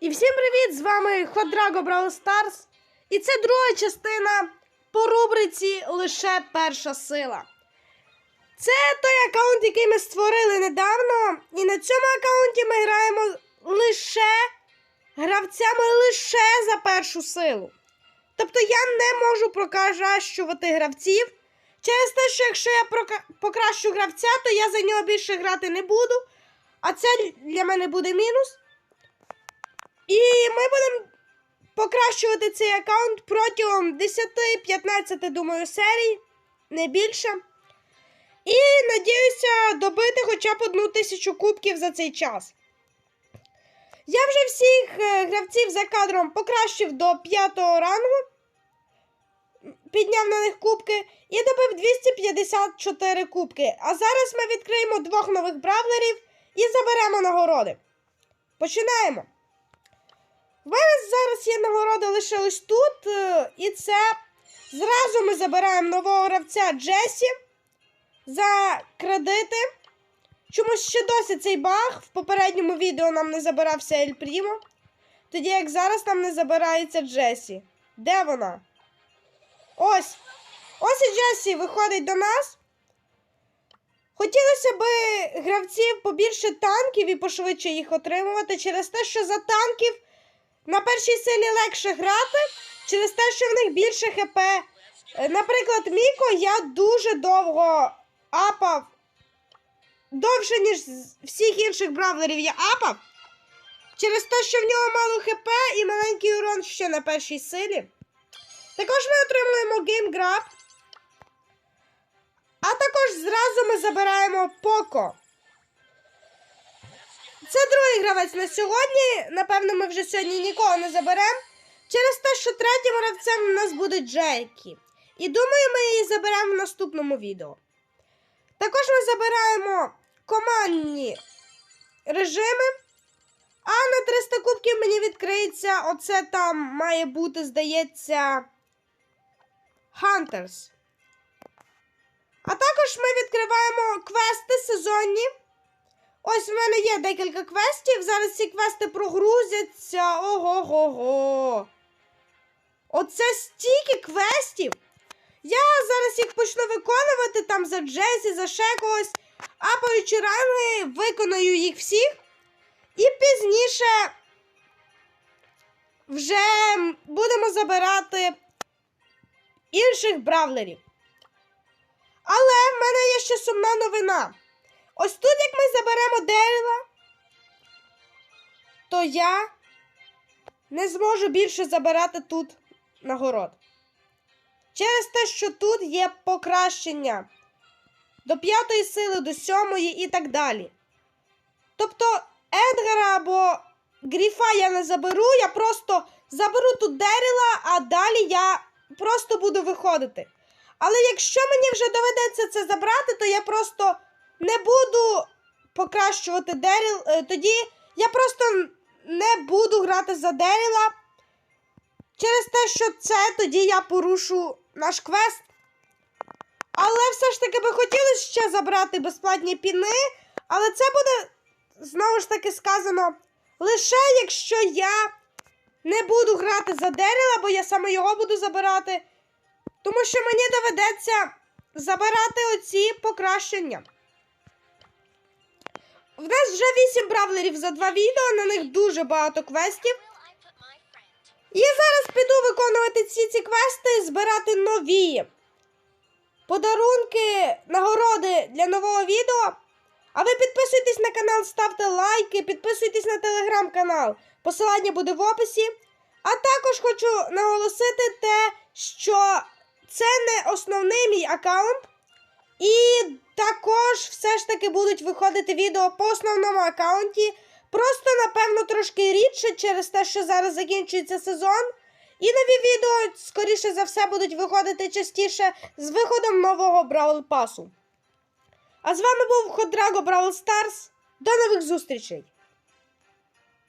І всім привіт! З вами Ходраго Brawl Stars. І це друга частина по рубриці Лише перша сила. Це той аккаунт, який ми створили недавно. І на цьому аккаунті ми граємо лише гравцями лише за першу силу. Тобто я не можу покращувати гравців. Через те, що якщо я покращу гравця, то я за нього більше грати не буду. А це для мене буде мінус. І ми будемо покращувати цей аккаунт протягом 10-15, думаю, серій, не більше. І надіюся добити хоча б одну тисячу кубків за цей час. Я вже всіх е, гравців за кадром покращив до 5 рангу, підняв на них кубки і добив 254 кубки. А зараз ми відкриємо двох нових бравлерів і заберемо нагороди. Починаємо. В мене зараз є нагорода лише ось тут. е, І це зразу ми забираємо нового гравця Джесі за кредити. Чомусь ще досі цей баг. В попередньому відео нам не забирався Ель Прімо. Тоді як зараз нам не забирається Джесі. Де вона? Ось. Ось і Джесі виходить до нас. Хотілося б гравців побільше танків і пошвидше їх отримувати через те, що за танків на першій силі легше грати, через те, що в них більше ХП. Е, Наприклад, Міко я дуже довго апав. Довше, ніж з всіх інших бравлерів я апав. Через те, що в нього мало ХП і маленький урон ще на першій силі. Також ми отримуємо геймграб. А також зразу ми забираємо Поко. Це другий гравець на сьогодні. Напевно, ми вже сьогодні нікого не заберемо. Через те, що третім гравцем у нас буде Джекі. І думаю, ми її заберемо в наступному відео. Також ми забираємо командні режими. А на 300 кубків мені відкриється. Оце там має бути, здається, Hunters. А також ми відкриваємо квести сезонні. Ось в мене є декілька квестів. Зараз ці квести прогрузяться. Ого-го-го. Оце стільки квестів. Я зараз їх почну виконувати там за Джесі, за ще когось. Апаючи ранги, виконую їх всіх. І пізніше вже будемо забирати інших бравлерів. Але в мене є ще сумна новина. Ось тут, як ми заберемо дерева, то я не зможу більше забирати тут нагород. Через те, що тут є покращення до п'ятої сили, до сьомої і так далі. Тобто Едгара або Гріфа я не заберу, я просто заберу тут Деріла, а далі я просто буду виходити. Але якщо мені вже доведеться це забрати, то я просто не буду покращувати Деріл. е, Тоді я просто не буду грати за Деріла. Через те, що це тоді я порушу наш квест. Але все ж таки би хотілося ще забрати безплатні піни. Але це буде, знову ж таки, сказано, лише якщо я не буду грати за Деріла, бо я саме його буду забирати. Тому що мені доведеться забирати оці покращення. В нас вже 8 бравлерів за два відео, на них дуже багато квестів. І зараз піду виконувати ці ці квести, збирати нові подарунки, нагороди для нового відео. А ви підписуйтесь на канал, ставте лайки, підписуйтесь на телеграм-канал. Посилання буде в описі. А також хочу наголосити те, що це не основний мій аккаунт. І також все ж таки будуть виходити відео по основному аккаунті. Просто, напевно, трошки рідше через те, що зараз закінчується сезон. І нові відео, скоріше за все, будуть виходити частіше з виходом нового Бравл Пасу. А з вами був Ходраго Бравл Старс. До нових зустрічей!